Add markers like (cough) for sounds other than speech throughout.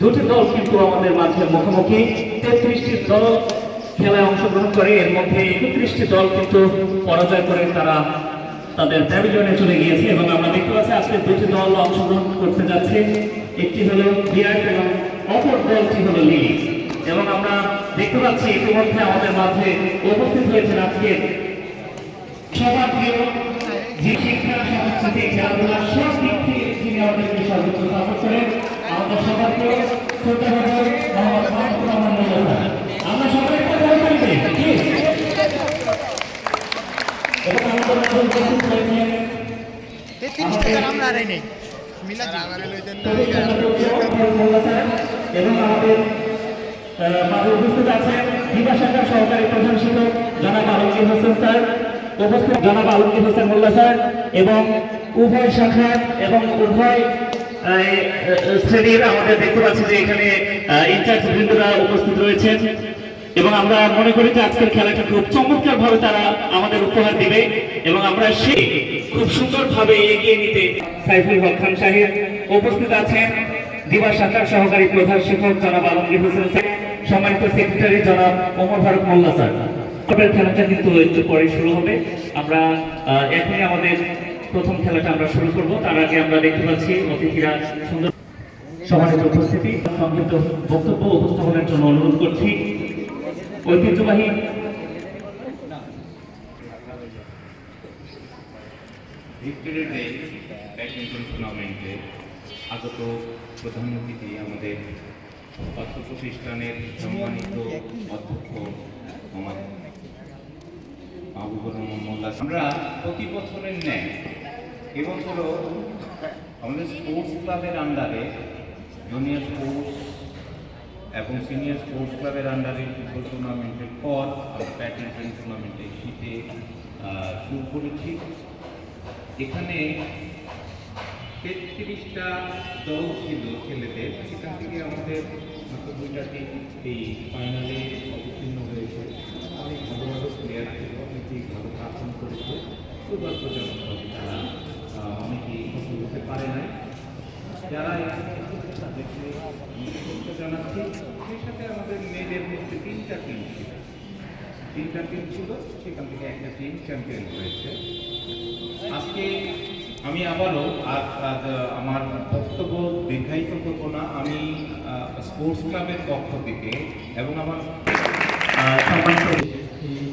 দুটি দল কিন্তু আমাদের মাঝে মুখোমুখি। তেত্রিশটি দল খেলায় অংশগ্রহণ করে, এর মধ্যে একত্রিশটি দল কিন্তু পরাজয় করে তারা তাদের প্যাভিলিয়নে চলে গিয়েছে এবং আমরা দেখতে পাচ্ছি আজকে দুটি দল অংশগ্রহণ করতে যাচ্ছে। একটি হলো বিরাট এবং অপর দলটি হলো লিলি। এবং আমরা দেখতে পাচ্ছি ইতিমধ্যে আমাদের মাঝে উপস্থিত হয়েছেন আজকের সবার প্রিয় যে শিক্ষা সংস্কৃতি খেলাধুলা সব দিক থেকে তিনি আমাদেরকে সর্বোচ্চ সাপোর্ট করেন। তেত্রিশ টাকার এবং আমাদের মাঝে উপস্থিত আছেন বিভা শাখার প্রধান শিক্ষক জনাব আলমগীর হোসেন স্যার উপস্থিত জনাব আলমগীর হোসেন মোল্লা স্যার এবং উভয় শাখার এবং উভয় শ্রেণির আমাদের দেখতে পাচ্ছি যে এখানে ইনচার্জ বৃন্দরা উপস্থিত রয়েছেন। এবং আমরা মনে করি যে আজকের খেলাটা খুব চমৎকার ভাবে তারা আমাদের উপহার দিবে এবং আমরা সে খুব সুন্দর ভাবে এগিয়ে নিতে সাইফুল হক খান সাহেব উপস্থিত আছেন। দিবা শাখার সহকারী প্রধান শিক্ষক জনাব আলমগীর হোসেন স্যার, সম্মানিত সেক্রেটারি জনাব ওমর ফারুক মোল্লা স্যার। খেলাটা কিন্তু একটু পরে শুরু হবে। আমরা এখনই আমাদের প্রথম খেলাটা আমরা শুরু করব তার আগে আমরা দেখতে পাচ্ছি অতিথিরা সুন্দর সম্মানিত উপস্থিতি সংক্ষিপ্ত বক্তব্য উপস্থাপনের জন্য অনুরোধ করছি ঐতিহ্যবাহী ভিক্টোরিয়া ডে ব্যাডমিন্টন টুর্নামেন্টে আগত প্রধান অতিথি আমাদের অর্থ প্রতিষ্ঠানের সম্মানিত অধ্যক্ষ আমার আমরা প্রতি বছরের ন্যায় এবছরও আমাদের স্পোর্টস ক্লাবের আন্ডারে জুনিয়র স্পোর্টস এবং সিনিয়র স্পোর্টস ক্লাবের আন্ডারে ফুটবল টুর্নামেন্টের পর আমরা ব্যাডমিন্টন টুর্নামেন্টে শীতে শুরু করেছি। এখানে তেত্রিশটা দল ছিল ছেলেদের। সেখান থেকে আমাদের মাত্র দুইটা টিম এই ফাইনালে অবতীর্ণ হয়েছে। অনেক ভালো ভালো প্লেয়ার ছিল, অনেকেই ভালো পারফর্ম করেছে। দুর্ভাগ্যজনকভাবে তারা পারে নাই। যারা সেই সাথে আমাদের মেয়েদের তিনটা টিম ছিল। তিনটা ছিল, সেখান থেকে একটা আজকে আমি আবারও আর আমার বক্তব্য দীর্ঘায়িত করব না। আমি স্পোর্টস ক্লাবের পক্ষ থেকে এবং আমার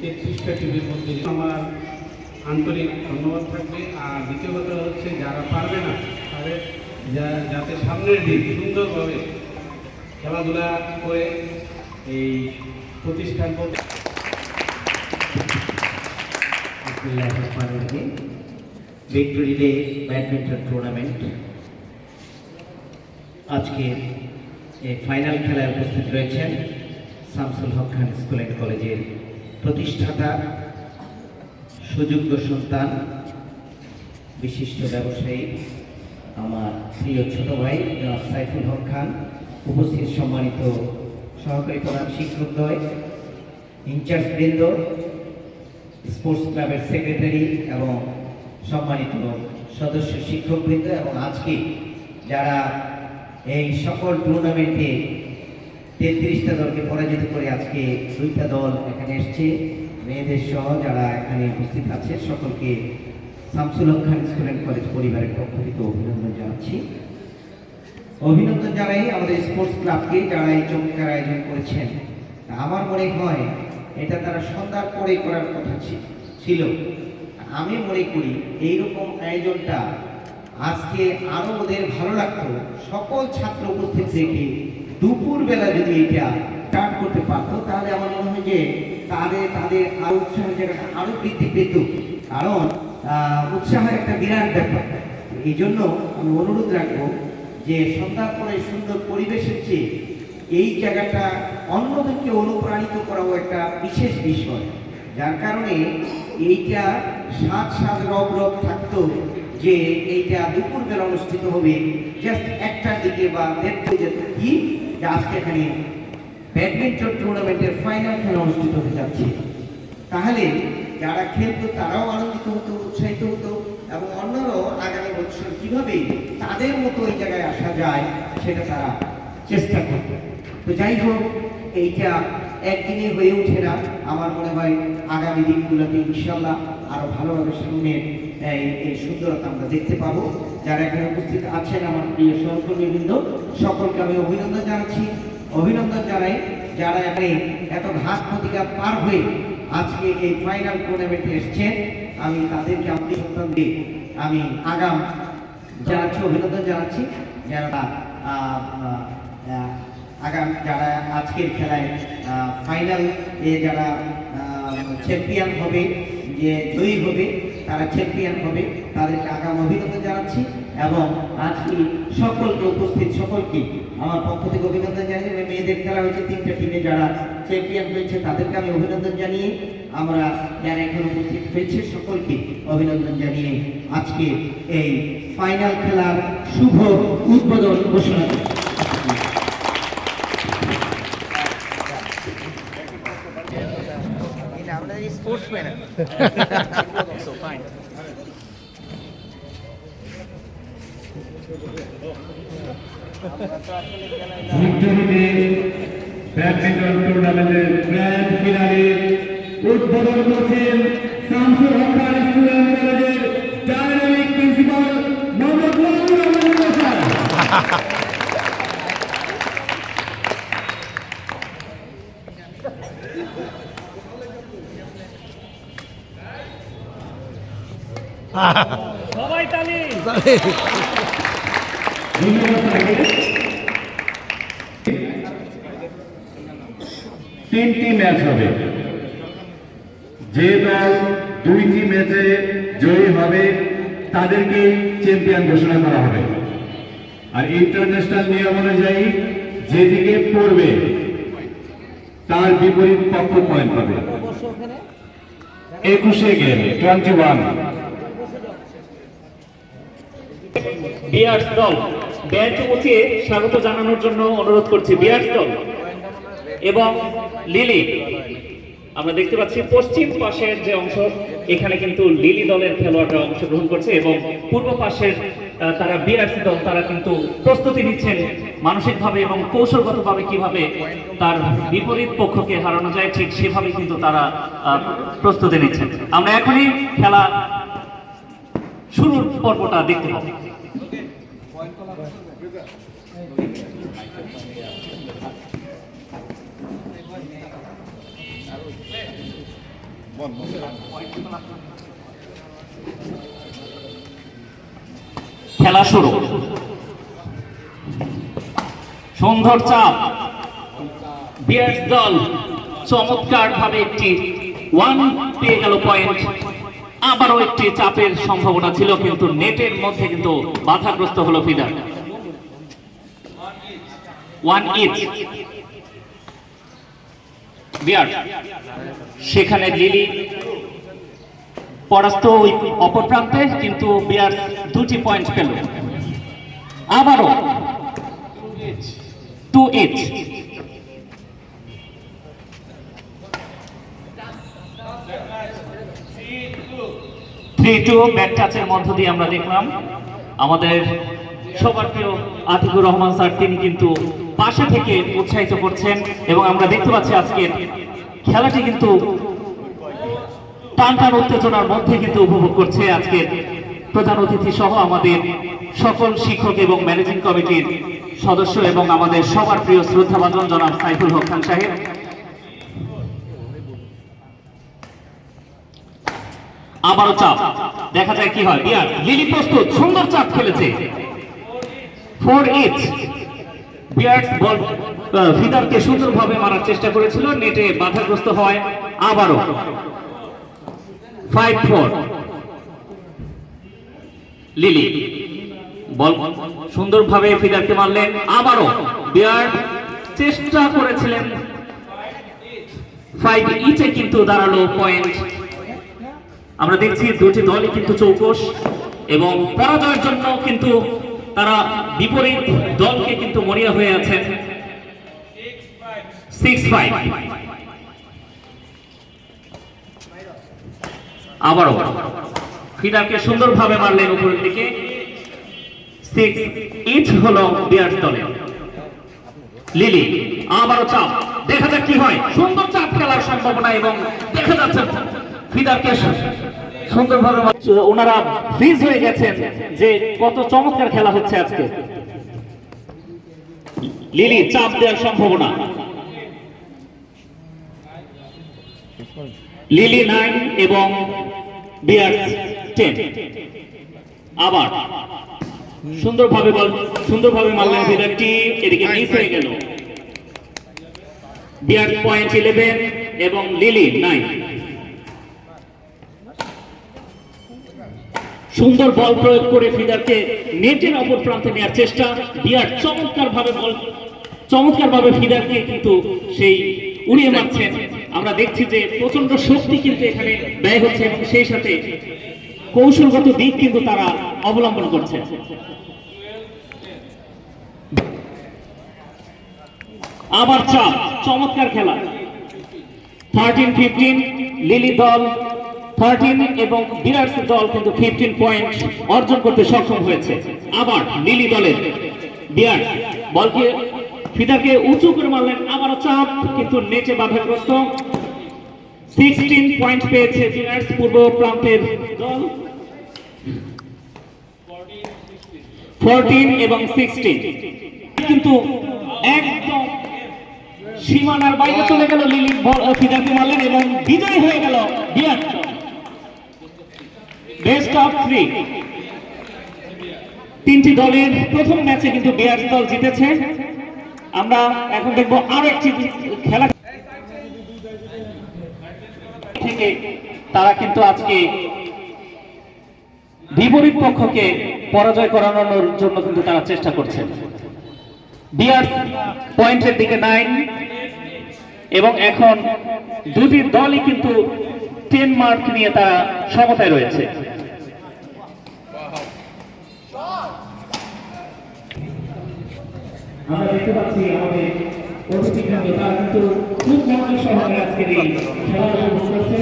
তেত্রিশটা টিমের মধ্যে আমার আন্তরিক ধন্যবাদ থাকবে। আর দ্বিতীয় কথা হচ্ছে, যারা পারবে না, তাদের যা- যাতে সামনের দিন সুন্দরভাবে খেলাধুলা করে এই প্রতিষ্ঠান ভিক্টোরি ডে ব্যাডমিন্টন টুর্নামেন্ট আজকে এই ফাইনাল খেলায় উপস্থিত রয়েছেন শামসুল হক খান স্কুল অ্যান্ড কলেজের প্রতিষ্ঠাতা সুযোগ্য সন্তান, বিশিষ্ট ব্যবসায়ী, আমার প্রিয় ছোট ভাই, জনাব সাইফুল হক খান, উপস্থিত সম্মানিত সহকারী প্রধান শিক্ষকদ্বয়, ইনচার্জ বৃন্দ, স্পোর্টস ক্লাবের সেক্রেটারি এবং সম্মানিত সদস্য শিক্ষকবৃন্দ এবং আজকে যারা এই সকল টুর্নামেন্টে তেত্রিশটা দলকে পরাজিত করে আজকে দুইটা দল এখানে এসছে। মেয়েদের সহ যারা এখানে উপস্থিত আছে, সকলকে Shamsul Khan school and college পরিবারের পক্ষ থেকে অভিনন্দন জানাচ্ছি। অভিনন্দন জানাই আমাদের স্পোর্টস ক্লাবকে যারা এই চমৎকার আয়োজন করেছেন। আমার মনে হয় এটা তারা সন্ধ্যার পরে করার কথা ছিল। আমি মনে করি এইরকম আয়োজনটা আজকে আরও ওদের ভালো লাগতো। সকল ছাত্র উপস্থিত রেখে দুপুর বেলা যদি এটা স্টার্ট করতে পারতো তাহলে আমার মনে হয় যে তাদের তাদের আরও উৎসাহের জায়গাটা আরও বৃদ্ধি পেত। কারণ আহ, উৎসাহের একটা বিরাট ব্যাপার। এই জন্য আমি অনুরোধ রাখব যে সন্ধ্যার পরে সুন্দর পরিবেশের চেয়ে এই জায়গাটা অন্যদেরকে অনুপ্রাণিত করাও একটা বিশেষ বিষয়। যার কারণে এইটা সাত সাত রব রব থাকতো যে এইটা দুপুরবেলা অনুষ্ঠিত হবে। জাস্ট একটার দিকে বা দিকে কি আজকে এখানে ব্যাডমিন্টন টুর্নামেন্টের ফাইনাল খেলা অনুষ্ঠিত হতে যাচ্ছে। তাহলে যারা খেলতো তারাও আনন্দিত হতো, উৎসাহিত হতো এবং অন্যরাও আগামী বছর কীভাবে তাদের মতো ওই জায়গায় আসা যায় সেটা তারা চেষ্টা করত তো যাই হোক, এইটা একদিনে হয়ে ওঠে না। আমার মনে হয় আগামী দিনগুলোতে ইনশাল্লাহ আরও ভালোভাবে সামনে এই সুন্দরতা আমরা দেখতে পাবো। যারা এখানে উপস্থিত আছেন আমার প্রিয় সহকর্মীবৃন্দ, সকলকে আমি অভিনন্দন জানাচ্ছি। অভিনন্দন জানাই যারা এখানে এত ঘাত প্রতিঘাত পার হয়ে আজকে এই ফাইনাল টুর্নামেন্টে এসছেন। আমি তাদেরকে সন্তান দিয়ে আমি আগাম জানাচ্ছি, অভিনন্দন জানাচ্ছি। যারা আগাম যারা আজকের খেলায় ফাইনাল এ যারা চ্যাম্পিয়ন হবে, যে জয়ী হবে, তারা চ্যাম্পিয়ন হবে, তাদেরকে আগাম অভিনন্দন জানাচ্ছি। এবং আজকে সকলকে উপস্থিত, সকলকে আমার পক্ষ থেকে অভিনন্দন জানিয়ে এবং মেয়েদের খেলা হয়েছে তিনটা টিমে যারা চ্যাম্পিয়ন হয়েছে তাদেরকে আমি অভিনন্দন জানিয়ে আমরা যারা এখানে উপস্থিত হয়েছে সকলকে অভিনন্দন জানিয়ে আজকে এই ফাইনাল খেলার শুভ উদ্বোধন ঘোষণা করছি। স্পোর্টসম্যান (laughs) ভিক্টোরিতে ব্যাডমিন্টন টুর্নামেন্টের গ্র্যান্ড ফিনালে উদ্বোধন করছেন শামসুল হকার স্কুল অ্যান্ড কলেজের ডাইনামিক প্রিন্সিপাল মোহাম্মদ। ধন্যবাদ তাকে। তিনটি ম্যাচ হবে। যে দল দুইটি ম্যাচে জয়ী হবে, তাদেরকে চ্যাম্পিয়ন ঘোষণা করা হবে। আর ইন্টারন্যাশনাল নিয়ম অনুযায়ী যেদিকে পড়বে, তার বিপরীত পক্ষ পয়েন্ট পাবে? একুশে গেম টোয়েন্টি ওয়ান দল। বেঞ্চ উঠিয়ে স্বাগত জানানোর জন্য অনুরোধ করছি বিয়ার্স দল এবং লিলি। আমরা দেখতে পাচ্ছি পশ্চিম পাশের যে অংশ, এখানে কিন্তু লিলি দলের খেলোয়াড়রা অংশগ্রহণ করছে এবং পূর্ব পাশের তারা বিআরসি দল, তারা কিন্তু প্রস্তুতি নিচ্ছেন মানসিকভাবে এবং কৌশলগতভাবে কীভাবে তার বিপরীত পক্ষকে হারানো যায়, ঠিক সেভাবে কিন্তু তারা প্রস্তুতি নিচ্ছেন। আমরা এখনই খেলা শুরুর পর্বটা দেখতে পাবো। খেলা শুরু। সুন্দর চাপ। বিয়ার্স দল চমৎকার ভাবে একটি ওয়ান পেয়ে গেল পয়েন্ট আবারও একটি চাপের সম্ভাবনা ছিল, কিন্তু নেটের মধ্যে কিন্তু বাধাগ্রস্ত হলো ফিদার। ওয়ান ইচ বিয়ার সেখানে লিলি পরাস্ত ওই অপর প্রান্তে, কিন্তু বিয়ার দুটি পয়েন্ট পেল। আবারও টু এইট থ্রি টু মধ্য দিয়ে আমরা দেখলাম। আমাদের সবার প্রিয় আতিকুর রহমান স্যার, তিনি কিন্তু পাশে থেকে উৎসাহিত করছেন এবং আমরা দেখতে পাচ্ছি আজকের খেলাটি কিন্তু টান টান উত্তেজনার মধ্যে কিন্তু উপভোগ করছে আজকের প্রধান অতিথি সহ আমাদের সকল শিক্ষক এবং ম্যানেজিং কমিটির সদস্য এবং আমাদের সবার প্রিয় শ্রদ্ধাভাজন জনাব সাইফুল হক খান সাহেব। আবারও চাপ। দেখা যায় কি হয়। বিয়ার লিলি প্রস্তুত, সুন্দর চাপ খেলেছে। ফোর এইট বিয়ার্স বল ফিদারকে সুন্দরভাবে মারার চেষ্টা করেছিল, নেটে বাধাগ্রস্ত হয় আবারও। ফাইভ ফোর লিলি, বল, সুন্দরভাবে ফিদারকে মারলেন আবারও। বিয়ার চেষ্টা করেছিলেন। ফাইভ ইচে কিন্তু দাঁড়াল পয়েন্ট আমরা দেখছি দুটি দলই কিন্তু চৌকস এবং পরাজয়ের জন্য কিন্তু তারা বিপরীত দলকে কিন্তু মরিয়া হয়ে আছেন। আবারও। ফিদারকে সুন্দরভাবে মারলেন উপরের দিকে। সিক্স লিলি, আবারও চাপ। দেখা যাক কি হয়। সুন্দর চাপ খেলার সম্ভাবনা এবং দেখা যাচ্ছে ফিদারকে সুন্দরভাবে ওনারা ফ্রিজ হয়ে গেছেন যে কত চমৎকার খেলা হচ্ছে আজকে। লিলি চাপ দেওয়ার সম্ভাবনা। লিলি নাইন এবং বিয়ার্স টেন। আবার সুন্দরভাবে বল সুন্দরভাবে মারলেন ফিদারটি এদিকে মিস হয়ে গেল। বিয়ার পয়েন্ট ইলেভেন এবং লিলি নাইন সুন্দর বল প্রয়োগ করে ফিদারকে নেটের অপর প্রান্তে নেওয়ার চেষ্টা। বিয়ার চমৎকার ভাবে বল চমৎকার ভাবে ফিদারকে কিন্তু সেই উড়িয়ে মারছেন। আমরা দেখছি যে প্রচণ্ড শক্তি কিন্তু এখানে ব্যয় হচ্ছে এবং সেই সাথে কৌশলগত দিক কিন্তু তারা অবলম্বন করছে। আবার চাপ, চমৎকার খেলা। থার্টিন ফিফটিন লিলি দল থার্টিন এবং বিরাটস দল কিন্তু ফিফটিন পয়েন্ট অর্জন করতে সক্ষম হয়েছে। আবার লিলি দলের বিয়ার্স বলকে ফিদাকে উঁচু করে মারলেন, আবারও চাপ, কিন্তু নেচে বাধাগ্রস্ত। সিক্সটিন পয়েন্ট পেয়েছে বিরাটস পূর্ব প্রান্তের দল। ফোরটিন এবং সিক্সটিন কিন্তু একদম সীমানার বাইরে চলে গেল লিলি ফিদাকে মারলেন এবং বিজয় হয়ে গেল বিরাট বেস্ট অফ থ্রি তিনটি দলের প্রথম ম্যাচে কিন্তু বিয়ার দল জিতেছে। আমরা এখন দেখব আরও একটি খেলা। থেকে তারা কিন্তু আজকে বিপরীত পক্ষকে পরাজয় করানোর জন্য কিন্তু তারা চেষ্টা করছেন বিয়ার পয়েন্টের দিকে নাইন এবং এখন দুটি দলই কিন্তু টেন মার্ক নিয়ে তারা সমতায় রয়েছে। আমরা দেখতে পাচ্ছি আমাদের অতিথি কেন্দ্র তারা কিন্তু খুব মনোযোগ সহকারে আজকের এই খেলা উপভোগ করছে।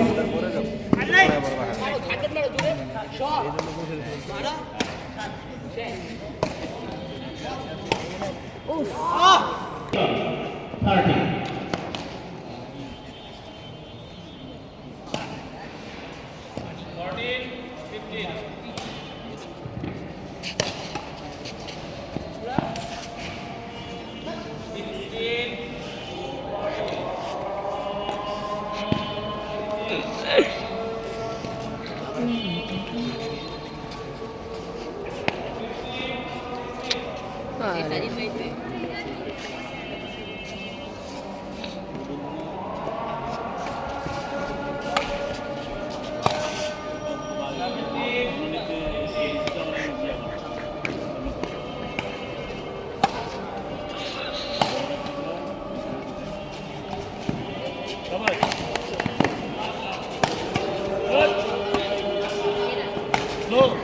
Thirty Vale. আমি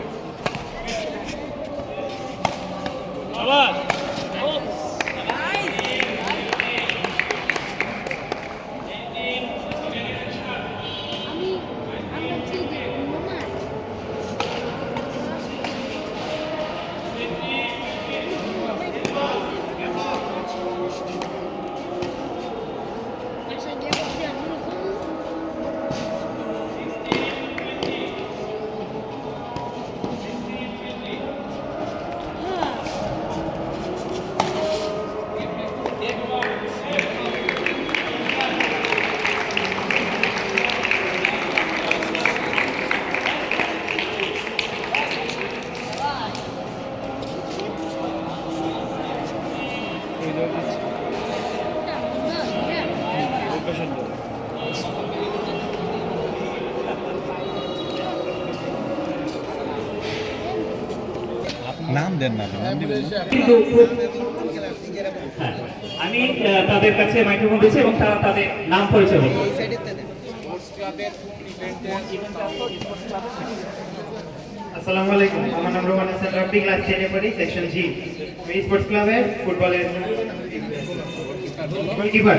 আমি তাদের কাছে মাইক্রোফোন দিচ্ছি এবং তারা তাদের নাম পরিচয় আসসালামু আলাইকুম, আমার নাম রোমান হাসান রাব্বি, ক্লাস টেনে পড়ি সেকশন জি আমি স্পোর্টস ফুটবলের গোলকিপার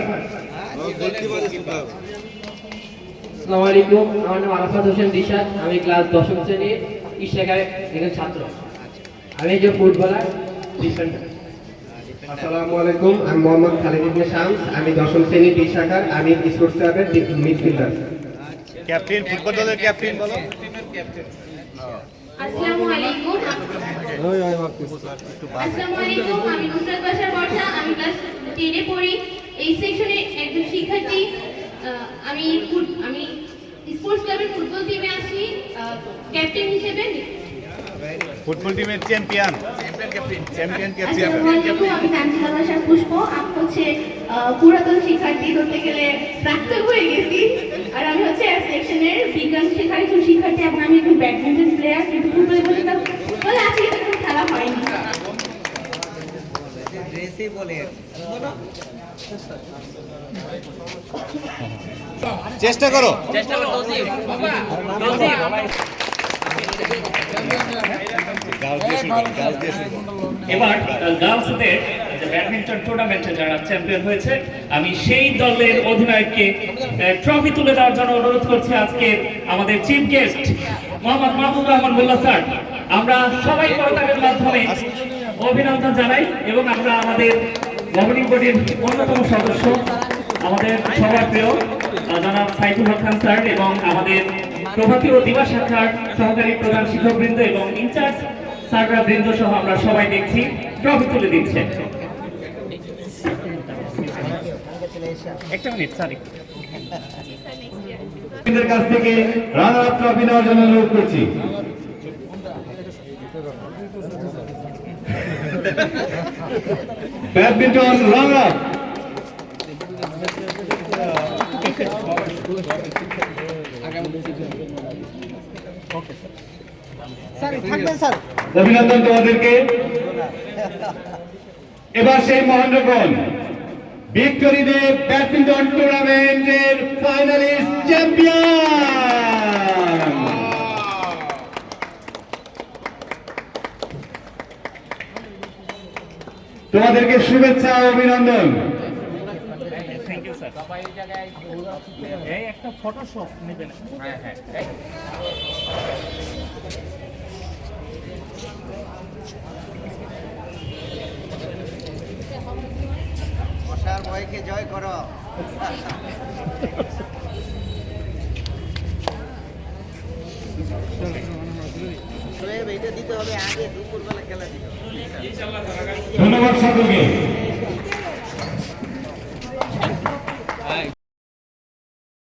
আসসালামু আলাইকুম, আমার নাম আরাফাত হোসেন দিশাদ আমি ক্লাস দশম শ্রেণির ইশাখায় একজন ছাত্র। আমি একজন ফুটবলার আসসালামু আলাইকুম আমি মোহাম্মদ খালিদ ইবনে শামস। আমি দশম শ্রেণি বি শাখার আমি স্পোর্টস ক্লাবের মিডফিল্ডার। ক্যাপ্টেন ফুটবল দলের ক্যাপ্টেন বলো। আসসালামু আলাইকুম। আসসালামু আলাইকুম আমি নুসরাত বাশার বর্ষা। আমি ক্লাস টেনে পড়ি। এই সেকশনের একজন শিক্ষার্থী আমি আমি স্পোর্টস ক্লাবের ফুটবল টিমে আছি ক্যাপ্টেন হিসেবে। ফুটবল টিমের চ্যাম্পিয়ন। চ্যাম্পিয়ন আসসালামু আলাইকুম আমি তানজিলা বাশার পুষ্প। আমি হচ্ছে পুরাতন শিক্ষার্থী ধরতে গেলে প্রাক্তন হয়ে গেছি। আর আমি হচ্ছে সেকশনের বিজ্ঞান শেখার একজন শিক্ষার্থী। এবং আমি একজন ব্যাডমিন্টন প্লেয়ার কিন্তু ফুটবলে বসে বলে আজকে কিন্তু কোনো খেলা হয়নি। চেষ্টা করো। এবার গার্লসদের ব্যাডমিন্টন টুর্নামেন্টে যারা চ্যাম্পিয়ন হয়েছে, আমি সেই দলের অধিনায়ককে ট্রফি তুলে দেওয়ার জন্য অনুরোধ করছি আজকে আমাদের chief guest Mohammad Rahman Molla sir. আমরা সবাই মাধ্যমে অভিনন্দন জানাই এবং আমরা আমাদের গভর্নিং অন্যতম সদস্য, আমাদের সবার প্রিয় জনাব সাইফুল হক খান স্যার এবং আমাদের প্রভাতী ও দিবা সহকারী প্রধান শিক্ষকবৃন্দ এবং ইনচার্জ স্যাররা বৃন্দ সহ আমরা সবাই দেখছি। ট্রফি তুলে দিচ্ছেন একটা মিনিট স্যার কাছ থেকে রানার আপ ট্রফি নেওয়ার জন্য অনুরোধ করছি। ব্যাডমিন্টন রানার আপ অভিনন্দন তোমাদেরকে। এবার সেই মহেন্দ্রগঞ্জ ভিক্টোরি দে ব্যাডমিন্টন টুর্নামেন্টের ফাইনালিস্ট চ্যাম্পিয়ন! তোমাদেরকে শুভেচ্ছা অভিনন্দন। থ্যাংক ইউ স্যার এই একটা ফটো শপ নেবেন হ্যাঁ হ্যাঁ। মশার ভয়কে জয় করো। ধন্যবাদ সকলকে।